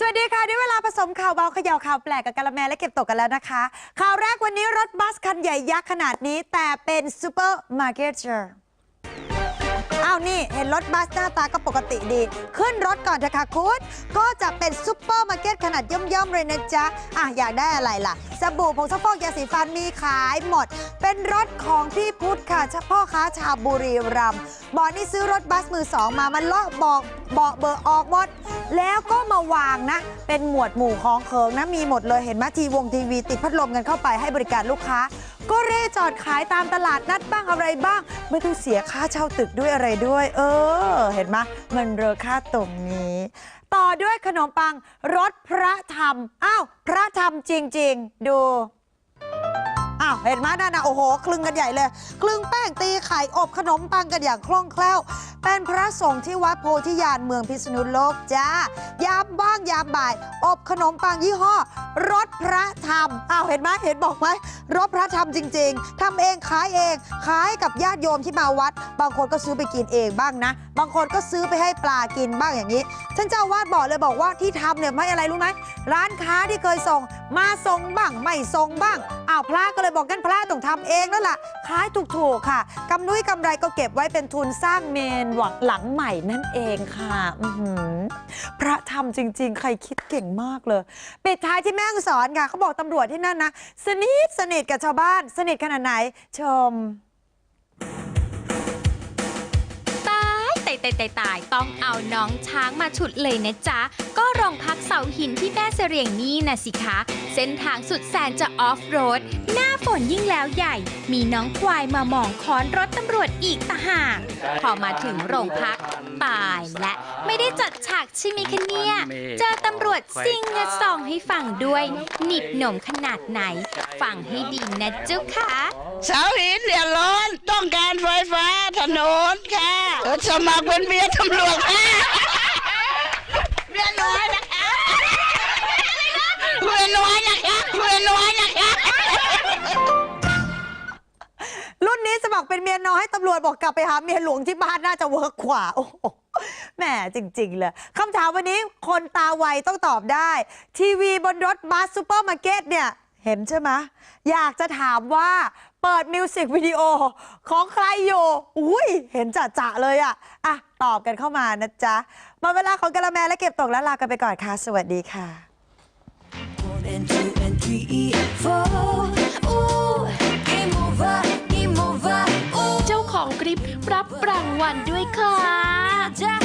สวัสดีค่ะนี่เวลาผสมข่าวเบาเขย่าข่าวแปลกกับกะละแมและเก็บตกกันแล้วนะคะ ข่าวแรกวันนี้รถบัสคันใหญ่ยักษ์ขนาดนี้ แต่เป็นซูเปอร์มาร์เก็ตเจอร์อ้าวนี่เห็นรถบัสหน้าตาก็ปกติดี ขึ้นรถก่อนเถอะค่ะคุณก็จะเป็นซูเปอร์มาร์เก็ตขนาดย่อมๆเลยนะจ๊ะ อะ อยากได้อะไรล่ะ สบู่ผงซักฟอกยาสีฟันมีขายหมด เป็นรถของพี่พุทธค่ะพ่อค้าชาวบุรีรัมย์บอกนี่ซื้อรถบัสมือสองมามันเลาะบอกเบาะเบอร์ออกหมด แล้วก็ วางนะ เป็นหมวดหมู่ของเคิงนะมีหมดเลยเห็นไหมทีวงทีวีติดพัดลมกันเข้าไปให้บริการลูกค้า ก็เร่จอดขายตามตลาดนัดบ้างอะไรบ้าง ไม่ต้องเสียค่าเช่าตึกด้วยอะไรด้วย เออ เห็นไหมมันเรอค่าตรงนี้ ต่อด้วยขนมปังรสพระธรรมอ้าวพระธรรมจริง ๆ ดูาวเห็นไหมนั่นนะโอ้โหคลึงกันใหญ่เลย คลึงแป้งตีไข่อบขนมปังกันอย่างคล่องแคล่ว เป็นพระสงฆ์ที่วัดโพธิญาณเมืองพิษณุโลกจ้ายามว่างยามบ่าย อบขนมปังยี่ห้อรสพระธรรมอ้าวเห็นไหมเห็นบอกไหมรสพระธรรมจริง ๆทำเองขายเองขายกับญาติโยมที่มาวัด บางคนก็ซื้อไปกินเองบ้างนะ บางคนก็ซื้อไปให้ปลากินบ้างอย่างนี้ท่านเจ้าอาวาดบอกเลยบอกว่าที่ทำเนี่ยไม่อะไรรู้ไหมร้านค้าที่เคยส่งมาส่งบ้างไม่ส่งบ้าง อ้าวพระก็เลยบอกงั้นพระต้องทำเองนั่นแหละขายถูกๆค่ะกำนุ้ยกำไรก็เก็บไว้เป็นทุนสร้างเมนหวังหลังใหม่นั่นเองค่ะอื้อหือพระทำจริง ๆ ใครคิดเก่งมากเลย ปิดท้ายที่แม่ฮ่องสอนค่ะเขาบอกตำรวจที่นั่นนะสนิทสนิทกับชาวบ้าน สนิทขนาดไหนชม ตายตายตายตายต้องเอาน้องช้างมาฉุดเลยนะจ๊ะ ก็โรงพักเสาหินที่แม่เสรียงนี่นะสิคะ เส้นทางสุดแสนจะออฟโรด หน้าฝนยิ่งแล้วใหญ่ มีน้องควายมาหมองค้อนรถตำรวจอีกต่างหาก พอมาถึงโรงพักตายและไม่ได้จัดฉากใช่ไหมคะเนี่ย เจอตำรวจซิงกระซองให้ฟังด้วย หนิบหนมขนาดไหน ฟังให้ดีนะเจ้าค่ะ เสาหินเดือดร้อนต้องการไฟฟ้าถนนค่ะ เออสมัครเป็นเมียตำรวจค่ะเมียน้อยนะคะเมียน้อยนะคะเมียน้อยนะคะ รุ่นนี้สมัครเป็นเมียน้อยตำรวจบอกกลับไปหาเมียหลวงที่บ้านน่าจะเวิร์กกว่าโอ้โหแหมจริง ๆ เลยคำถามวันนี้คนตาไวต้องตอบได้ ทีวีบนรถบัสซูเปอร์มาร์เก็ตเนี่ย เห็นใช่ไหมอยากจะถามว่าเปิดมิวสิกวิดีโอของใครอยู่ อุ้ย เห็นจะๆเลยอะอะ ตอบกันเข้ามานะจ๊ะหมดเวลาของกะละแมและเก็บตกแล้วลากันไปก่อนค่ะ สวัสดีค่ะ One and two and three, four. Ooh, game over, game over. Ooh, เจ้าของคลิปรับรางวัลด้วยค่ะ Jack.